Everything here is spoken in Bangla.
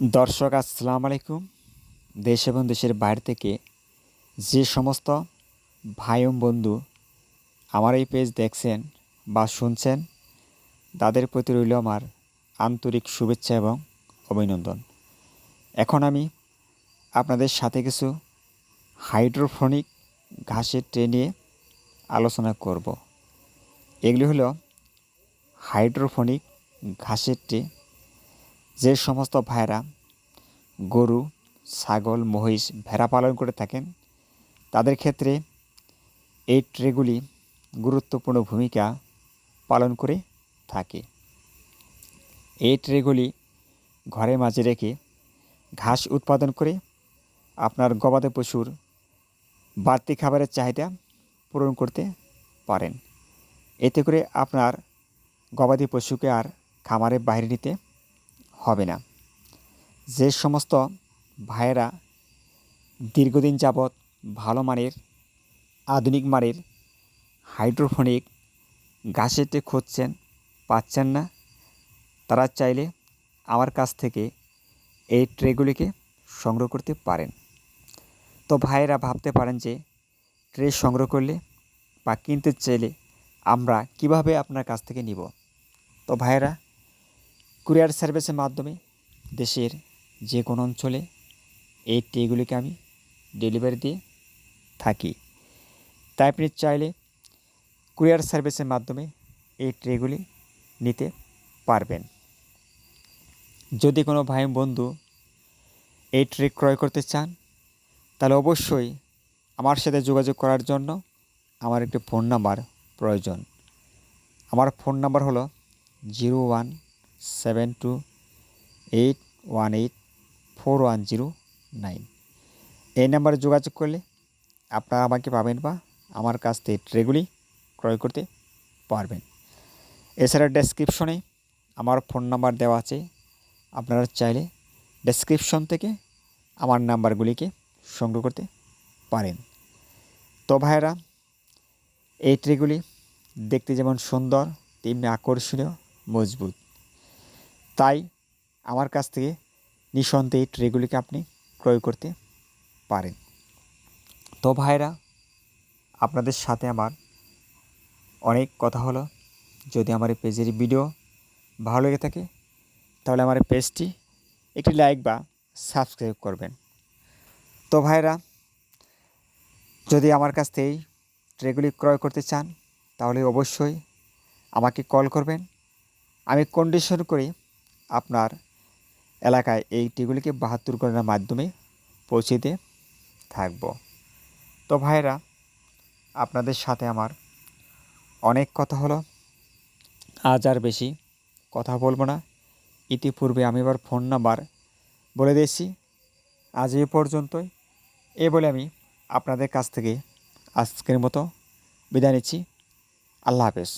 দর্শক, আসসালাম আলাইকুম। দেশ এবং দেশের বাইরে থেকে যে সমস্ত ভাই বন্ধু আমার এই পেজ দেখছেন বা শুনছেন, তাদের প্রতি রইল আমার আন্তরিক শুভেচ্ছা এবং অভিনন্দন। এখন আমি আপনাদের সাথে কিছু হাইড্রোফোনিক ঘাসের ট্রে নিয়ে আলোচনা করব। এগুলি হলো হাইড্রোফোনিক ঘাসের ট্রে। যে সমস্ত ভাইরা গরু, ছাগল, মহিষ ভেড়া পালন করে থাকেন, তাদের ক্ষেত্রে এই ট্রেগুলি গুরুত্বপূর্ণ ভূমিকা পালন করে থাকে। এই ট্রেগুলি ঘরের মাঝে রেখে ঘাস উৎপাদন করে আপনার গবাদি পশুর বাড়তি খাবারের চাহিদা পূরণ করতে পারেন। এতে করে আপনার গবাদি পশুকে আর খামারে বাইরে নিতে হবে না। যে সমস্ত ভাইয়েরা দীর্ঘদিন যাবৎ ভালো মানের, আধুনিক মানের হাইড্রোফোনিক ঘাসেতে খুঁজছেন, পাচ্ছেন না, তারা চাইলে আমার কাছ থেকে এই ট্রেগুলিকে সংগ্রহ করতে পারেন। তো ভাইয়েরা ভাবতে পারেন যে ট্রে সংগ্রহ করলে বা কিনতে চাইলে আমরা কীভাবে আপনার কাছ থেকে নিব? তো ভাইয়েরা কুরিয়ার সার্ভিসের মাধ্যমে দেশের যে কোনো অঞ্চলে এই ট্রেগুলিকে আমি ডেলিভারি দিয়ে থাকি। তাই আপনি চাইলে কুরিয়ার সার্ভিসের মাধ্যমে এই ট্রেগুলি নিতে পারবেন। যদি কোনো ভাই বন্ধু এই ট্রে ক্রয় করতে চান, তাহলে অবশ্যই আমার সাথে যোগাযোগ করার জন্য আমার একটি ফোন নাম্বার প্রয়োজন। আমার ফোন নাম্বার হলো zero one seven two eight one eight four one zero nine এই নাম্বারে যোগাযোগ করলে আপনারা আমাকে পাবেন বা আমার কাছ থেকে ট্রেগুলি ক্রয় করতে পারবেন। এছাড়া ডেসক্রিপশনে আমার ফোন নাম্বার দেওয়া আছে। আপনারা চাইলে ডেসক্রিপশন থেকে আমার নাম্বারগুলিকে সংগ্রহ করতে পারেন। তো ভাইয়েরা, এই ট্রেগুলি দেখতে যেমন সুন্দর, তেমনি আকর্ষণীয়, মজবুত। তাই আমার কাছ থেকে নিঃসন্দেহে এই ট্রেগুলিকে আপনি ক্রয় করতে পারেন। তো ভাইরা আপনাদের সাথে আমার অনেক কথা হলো। যদি আমার এই পেজের ভিডিও ভালো লেগে থাকে, তাহলে আমার এই পেজটি একটি লাইক বা সাবস্ক্রাইব করবেন। তো ভাইরা যদি আমার কাছ থেকে এই ট্রেগুলি ক্রয় করতে চান, তাহলে অবশ্যই আমাকে কল করবেন। আমি কন্ডিশন করে আপনার এলাকায় এই টিগুলিকে বাহাত্তর ঘণ্টার মাধ্যমে পৌঁছে দিয়ে থাকব। তো ভাইরা আপনাদের সাথে আমার অনেক কথা হলো, আজ আর বেশি কথা বলব না। ইতিপূর্বে আমি এবার ফোন নাম্বার বলে দিয়েছি। আজ এ পর্যন্তই। এ বলে আমি আপনাদের কাছ থেকে আজকের মতো বিদায় নিচ্ছি। আল্লাহ হাফেজ।